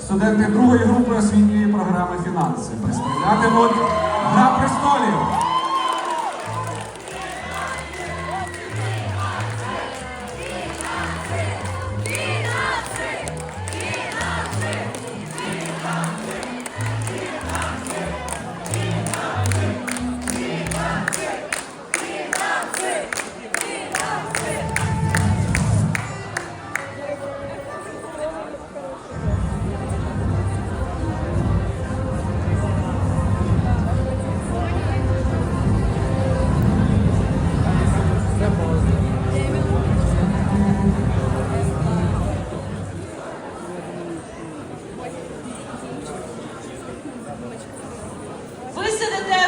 Студенти другої групи освітньої програми фінанси представлятимуть Гра престолів.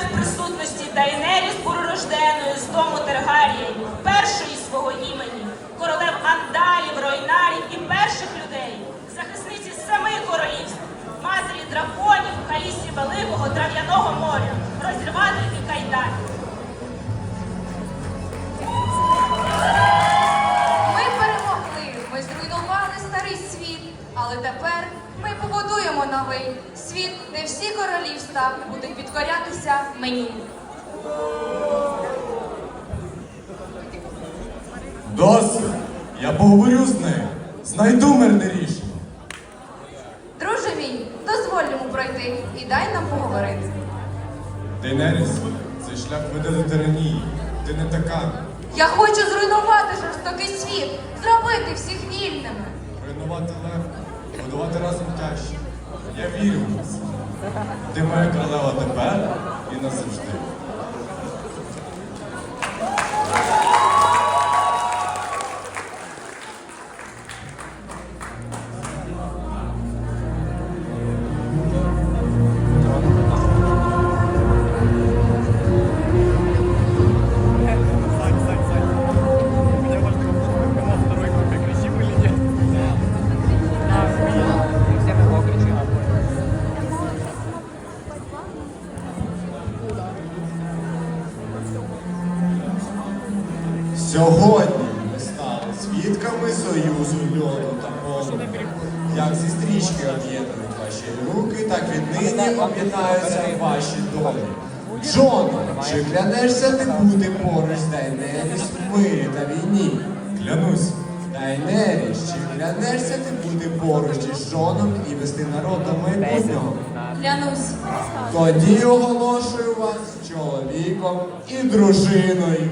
В присутності Дайнеріс Буророжденої з дому Тергаріїв, першої свого імені, королев Андалів, Ройнарів і перших людей, захисниці семи королівств, матері драконів, Калісі Великого, Трав'яного моря, розірвателки кайданів. Ми перемогли, ми зруйнували старий світ, але тепер ми побудуємо новий світ, де всі королівства будуть підкорятися мені. Досить. Я поговорю з нею. Знайду мирне рішення. Друже мій, дозволь йому пройти і дай нам поговорити. Дейнеріс, цей шлях веде до тиранії. Ти не така. Я хочу зруйнувати жорстокий світ, зробити всіх вільними. Руйнувати легко, будувати разом тяжче. Я вірю в вас. Ти моя королева тепер і назавжди. Сьогодні ми стали свідками союзу льоду та полу. Як зі стрічки об'єднують ваші руки, так віднині об'єднаються ваші долі. Джон, чи клянешся ти бути поруч з Дайнеріс в мирі та війні? Клянусь. Дайнеріс, чи клянешся ти бути поруч із Джоном і вести народ до майбутнього? Клянусь. Тоді оголошую вас чоловіком і дружиною.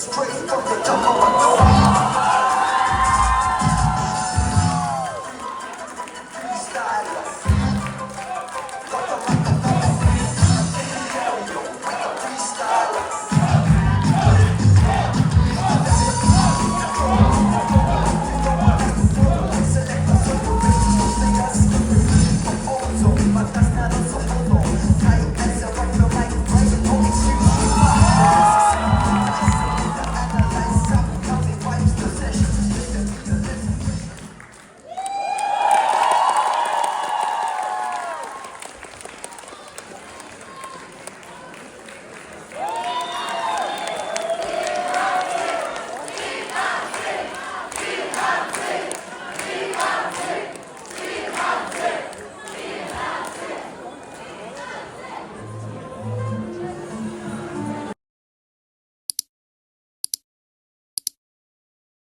Straight from the top of